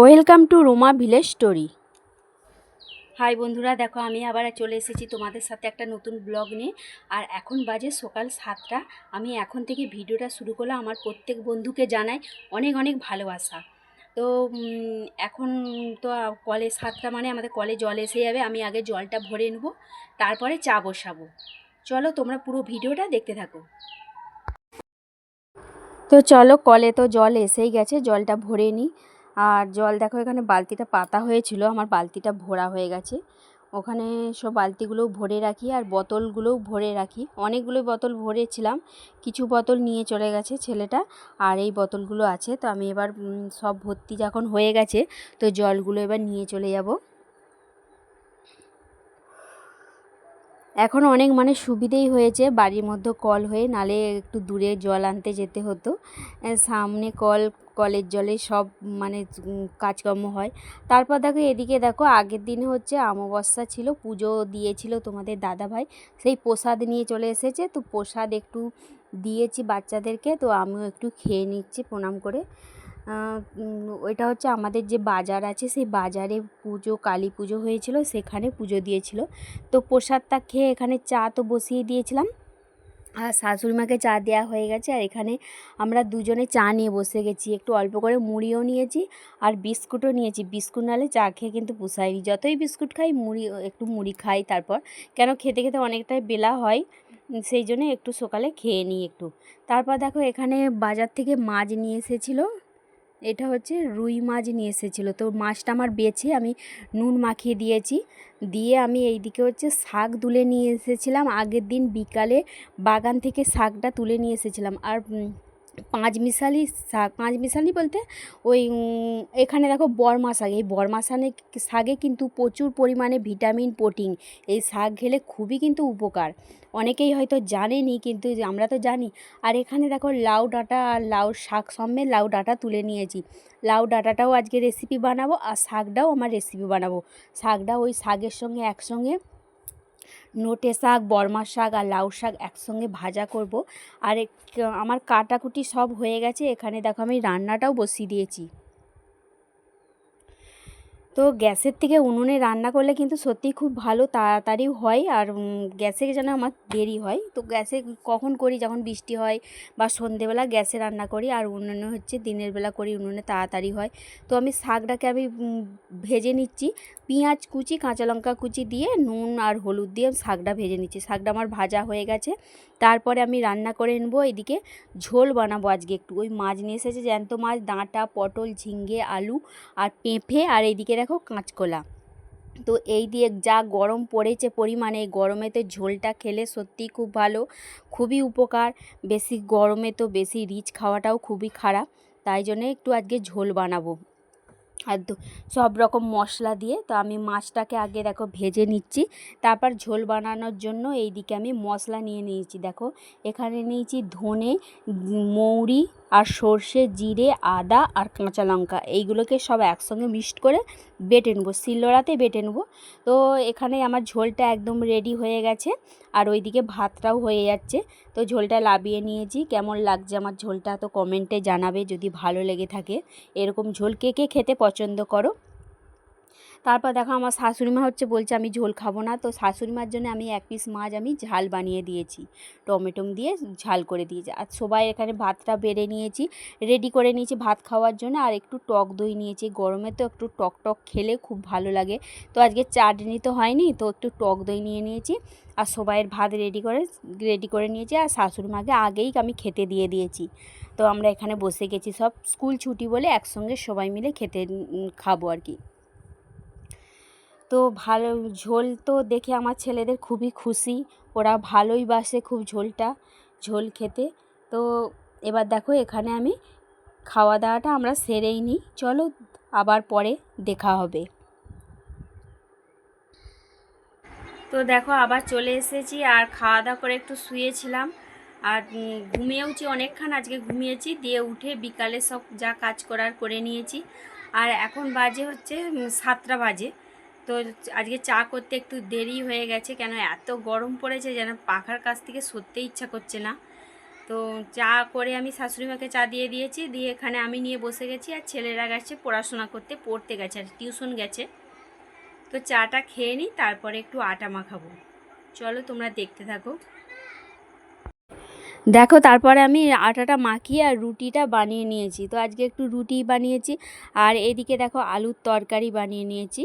Welcome to Roma village story. Hi বন্ধুরা দেখো আমি আবার চলে এসেছি তোমাদের সাথে একটা নতুন ব্লগ নিয়ে। আর এখন বাজে সকাল সাতটা। আমি এখন থেকে ভিডিওটা শুরু করলাম আমার প্রত্যেক বন্ধুকে জানাই অনেক অনেক ভালোবাসা। তো এখন তো কলে সাতটা মানে আমাদের কলে জল এসে যাবে। আমি আগে জলটা ভরে নেব তারপরে চা বসাবো। চলো তোমরা পুরো ভিডিওটা দেখতে থাকো। তো চলো কলে তো জল এসেই গেছে জলটা ভরে নিই। আর জল দেখো এখানে বালতিটা পাতা হয়েছিল, আমার বালতিটা ভরা হয়ে গেছে। ওখানে সব বালতিগুলোও ভরে রাখি আর বোতলগুলোও ভরে রাখি। অনেকগুলো বোতল ভরেছিলাম, কিছু বোতল নিয়ে চলে গেছে ছেলেটা আর এই বোতলগুলো আছে। তো আমি এবার সব ভর্তি যখন হয়ে গেছে, তো জলগুলো এবার নিয়ে চলে যাব। এখন অনেক মানে সুবিধেই হয়েছে, বাড়ির মধ্যে কল হয়ে, নালে একটু দূরে জল আনতে যেতে হতো। সামনে কল, কলের জলে সব মানে কাজকর্ম হয়। তারপর দেখো এদিকে দেখো, আগের দিনে হচ্ছে অমাবস্যা ছিল, পুজো দিয়েছিল তোমাদের দাদাভাই। সেই প্রসাদ নিয়ে চলে এসেছে, তো প্রসাদ একটু দিয়েছি বাচ্চাদেরকে, তো আমিও একটু খেয়ে নিচ্ছি প্রণাম করে। ওইটা হচ্ছে আমাদের যে বাজার আছে, সেই বাজারে পুজো, কালী পুজো হয়েছিল, সেখানে পুজো দিয়েছিল। তো প্রসাদটা খেয়ে এখানে চা তো বসিয়ে দিয়েছিলাম। আর শাশুড়ি মাকে চা দেওয়া হয়ে গেছে, আর এখানে আমরা দুজনে চা নিয়ে বসে গেছি। একটু অল্প করে মুড়িও নিয়েছি, আর বিস্কুটও নিয়েছি। বিস্কুট নালে চা খেয়ে কিন্তু পোষায়নি। যতই বিস্কুট খাই, মুড়ি, একটু মুড়ি খাই তারপর। কেন খেতে খেতে অনেকটাই বেলা হয়, সেই জন্য একটু সকালে খেয়ে নিই একটু। তারপর দেখো এখানে বাজার থেকে মাছ নিয়ে এসেছিল। এটা হচ্ছে রুই মাছ নিয়ে এসেছিল। তো মাছটা আমার বেছে আমি নুন মাখিয়ে দিয়েছি। দিয়ে আমি এইদিকে হচ্ছে শাক তুলে নিয়ে এসেছিলাম। আগের দিন বিকালে বাগান থেকে শাকটা তুলে নিয়ে এসেছিলাম। আর পাঁচ মিশালি শাক, পাঁচ মিশালি বলতে ওই এখানে দেখো বরমা শাক। এই বরমা শানে শাকে কিন্তু প্রচুর পরিমাণে ভিটামিন, প্রোটিন। এই শাক খেলে খুবই কিন্তু উপকার। অনেকেই হয়তো জানেনি কিন্তু আমরা তো জানি। আর এখানে দেখো লাউ ডাঁটা আর লাউ শাক সমেত লাউ ডাঁটা তুলে নিয়েছি। লাউ ডাঁটাটাও আজকে রেসিপি বানাবো আর শাকটাও আমার রেসিপি বানাবো। শাকটা ওই শাকের সঙ্গে একসঙ্গে নোটে শাক বর্মা শাক আর লাউ শাক একসঙ্গে ভাজা করব। আর আমার কাটাকুটি সব হয়ে গেছে, এখানে দেখো আমি রান্নাটাও বসিয়ে দিয়েছি। তো গ্যাসের থেকে উনুনে রান্না করলে কিন্তু সত্যিই খুব ভালো তাড়াতাড়ি হয় আর গ্যাসে যেন আমার দেরি হয়। তো গ্যাসে কখন করি? যখন বৃষ্টি হয় বা সন্ধেবেলা গ্যাসে রান্না করি আর উনুনে হচ্ছে দিনের বেলা করি, উনুনে তাড়াতাড়ি হয়। তো আমি শাকটাকে আমি ভেজে নিচ্ছি। পেঁয়াজ কুচি, কাঁচা লঙ্কা কুচি দিয়ে নুন আর হলুদ দিয়ে শাকটা ভেজে নিচ্ছি। শাকটা আমার ভাজা হয়ে গেছে। তারপরে আমি রান্না করে নেব এদিকে ঝোল বানাবো আজকে একটু। ওই মাছ নিয়ে এসেছে, জ্যান্ত মাছ, ডাঁটা, পটল ঝিঙ্গে আলু আর পেঁপে। আর এইদিকে দেখো কাঁচকলা। তো এই দিয়ে যা গরম পড়েছে পরিমাণে, এই গরমেতে ঝোলটা খেলে সত্যিই খুব ভালো, খুবই উপকার। বেশি গরমে তো বেশি রিচ খাওয়াটাও খুবই খারাপ, তাই জন্য একটু আজকে ঝোল বানাবো। আর সব রকম মশলা দিয়ে, তো আমি মাছটাকে আগে দেখো ভেজে নিচ্ছি, তারপর ঝোল বানানোর জন্য এইদিকে আমি মশলা নিয়ে নিয়েছি। দেখো, এখানে নিয়েছি ধনে, মৌরি আর সর্ষে, জিরে, আদা আর কাঁচা লঙ্কা। এইগুলোকে সব একসঙ্গে মিক্সড করে বেটে নেব। শিলনোড়াতে বেটে নেব। তো এখানে আমার ঝোলটা একদম রেডি হয়ে গেছে। আর ওইদিকে ভাতটাও হয়ে যাচ্ছে। তো ঝোলটা লাবিয়ে নিয়েছি। কেমন লাগছে আমার ঝোলটা তো কমেন্টে জানাবে যদি ভালো লেগে থাকে। এরকম ঝোল কে কে খেতে পছন্দ করো? তারপর দেখো আমার শাশুড়ি মা হচ্ছে বলছে, আমি ঝোল খাব না। তো শাশুড়ি মার জন্য আমি এক পিস মাছ আমি ঝাল বানিয়ে দিয়েছি। টমেটো দিয়ে ঝাল করে দিয়েছি। আর সবাই এখানে ভাতটা বেড়ে নিয়েছি রেডি করে নিয়েছি ভাত খাওয়ার জন্য। আর একটু টক দই নিয়েছি। গরমে তো একটু টক টক খেলে খুব ভালো লাগে। তো আজকে চাটনি তো হয়নি, তো একটু টক দই নিয়ে নিয়েছি। আর সবাইয়ের ভাত রেডি করে রেডি করে নিয়েছি। আর শাশুড়ি মাকে আগেই আমি খেতে দিয়ে দিয়েছি। তো আমরা এখানে বসে গেছি সব। স্কুল ছুটি বলে একসঙ্গে সবাই মিলে খেতে খাব আর কি। তো ভালো ঝোল তো দেখে আমার ছেলেদের খুবই খুশি। ওরা ভালোই বাসে খুব ঝোলটা, ঝোল খেতে। তো এবার দেখো এখানে আমি খাওয়া দাওয়াটা আমরা সেরেই নিই। চলো আবার পরে দেখা হবে। তো দেখো আবার চলে এসেছি আর খাওয়া দাওয়া করে একটু শুয়েছিলাম। আর ঘুমিয়েওছি অনেকক্ষণ, আজকে ঘুমিয়েছি। দিয়ে উঠে বিকালে সব যা কাজ করার করে নিয়েছি। আর এখন বাজে হচ্ছে সাতটা বাজে। তো আজকে চা করতে একটু দেরি হয়ে গেছে, কেন এত গরম পড়েছে যেন পাখার কাছ থেকে সরতে ইচ্ছা করছে না। তো চা করে আমি শাশুড়ি মাকে চা দিয়ে দিয়েছি, দিয়ে এখানে আমি নিয়ে বসে গেছি আর ছেলেরা গেছে পড়াশোনা করতে, পড়তে গেছে আর টিউশন গেছে। তো চাটা খেয়ে নিই, তারপরে একটু আটা মাখাবো। চলো তোমরা দেখতে থাকো। দেখো তারপরে আমি আটাটা মাখিয়ে আর রুটিটা বানিয়ে নিয়েছি। তো আজকে একটু রুটি বানিয়েছি আর এদিকে দেখো আলুর তরকারি বানিয়ে নিয়েছি।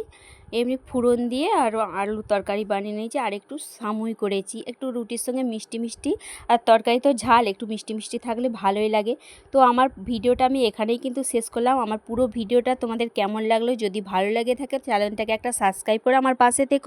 এমনি ফুরন দিয়ে আর আলু তরকারি বানিয়ে নিয়েছি। আর একটু সামুই করেছি। একটু রুটির সঙ্গে মিষ্টি মিষ্টি আর তরকারি তো ঝাল, একটু মিষ্টি মিষ্টি থাকলে ভালোই লাগে। তো আমার ভিডিওটা আমি এখানেই কিন্তু শেষ করলাম। আমার পুরো ভিডিওটা তোমাদের কেমন লাগল? যদি ভালো লাগে থাকে, চ্যানেলটাকে একটা সাবস্ক্রাইব করে আমার পাশে থেকে।